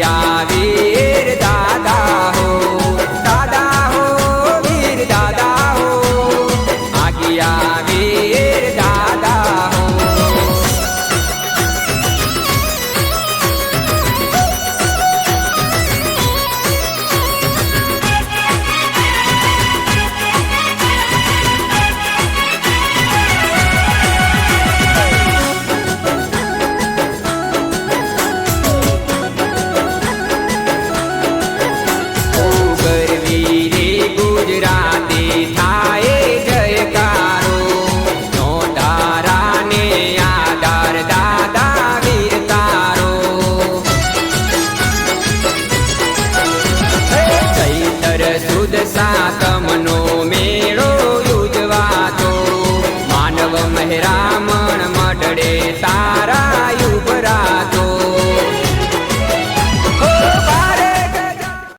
યાર સાતમનો મેળો યોજવાતો. માનવ મહેરામણ મઢડે તાર